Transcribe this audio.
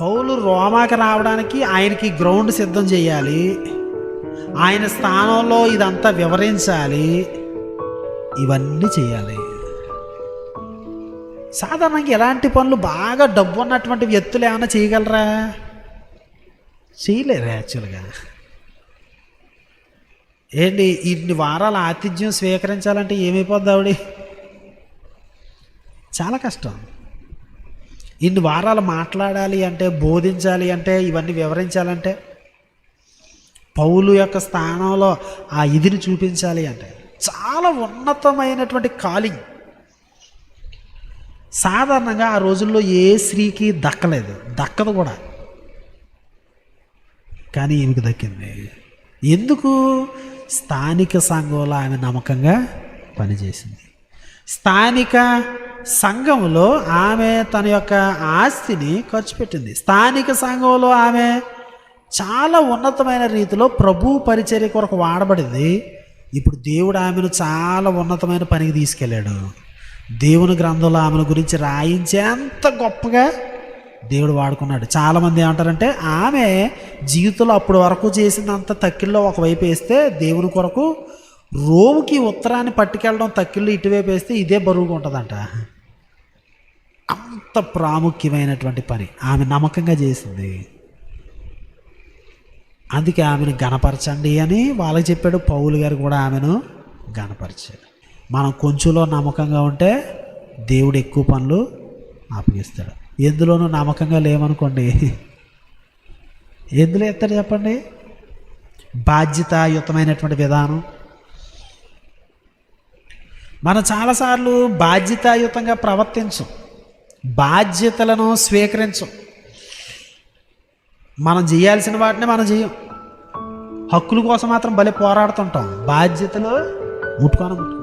పౌలు రోమాకి రావడానికి ఆయనకి గ్రౌండ్ సిద్ధం చేయాలి. ఆయన స్థానంలో ఇదంతా వివరించాలి. ఇవన్నీ చేయాలి. సాధారణంగా ఎలాంటి పనులు బాగా డబ్బు ఉన్నటువంటి వ్యక్తులు ఏమైనా చేయగలరా? చేయలేరు యాక్చువల్గా. ఏంటి ఇన్ని వారాల ఆతిథ్యం స్వీకరించాలంటే ఏమైపోద్ది ఆవిడ? చాలా కష్టం. ఇన్ని వారాలు మాట్లాడాలి అంటే బోధించాలి అంటే ఇవన్నీ వివరించాలంటే పౌలు యొక్క స్థానంలో ఆ ఇదిని చూపించాలి అంటే చాలా ఉన్నతమైనటువంటి కాలింగ్. సాధారణంగా ఆ రోజుల్లో ఏ స్త్రీకి దక్కలేదు. దక్కదు కూడా. కానీ ఈమెకు దక్కింది. ఎందుకు? స్థానిక సంఘంలో ఆమె నమ్మకంగా పనిచేసింది. స్థానిక సంఘంలో ఆమె తన యొక్క ఆస్తిని ఖర్చు పెట్టింది. స్థానిక సంఘంలో ఆమె చాలా ఉన్నతమైన రీతిలో ప్రభు పరిచర్య కొరకు వాడబడింది. ఇప్పుడు దేవుడు ఆమెను చాలా ఉన్నతమైన పనికి తీసుకెళ్ళాడు. దేవుని గ్రంథంలో ఆమెను గురించి రాయించేంత గొప్పగా దేవుడు వాడుకున్నాడు. చాలామంది ఏమంటారంటే ఆమె జీవితంలో అప్పటి వరకు చేసినంత తక్కిల్లో ఒకవైపు వేస్తే దేవుని కొరకు రోముకి ఉత్తరాన్ని పట్టుకెళ్ళడం తక్కిళ్ళు ఇటువైపు వేస్తే ఇదే బరువుగా ఉంటుందంట. అంత ప్రాముఖ్యమైనటువంటి పని. ఆమె నమ్మకంగా చేసింది. అందుకే ఆమెను గణపరచండి అని వాళ్ళకి చెప్పాడు. పౌలు గారు కూడా ఆమెను గణపరిచాడు మనం కొంచెంలో నమ్మకంగా ఉంటే దేవుడు ఎక్కువ పనులు ఆపగిస్తాడు. ఎందులోనూ నమ్మకంగా లేమనుకోండి ఎందులో ఎత్తాడు చెప్పండి? బాధ్యతాయుతమైనటువంటి విధానం. మనం చాలాసార్లు బాధ్యతాయుతంగా ప్రవర్తించం. బాధ్యతలను స్వీకరించం. మనం చేయాల్సిన వాటిని మనం చేయం. హక్కుల కోసం మాత్రం భలే పోరాడుతుంటాం. బాధ్యతలు ముట్టుకొని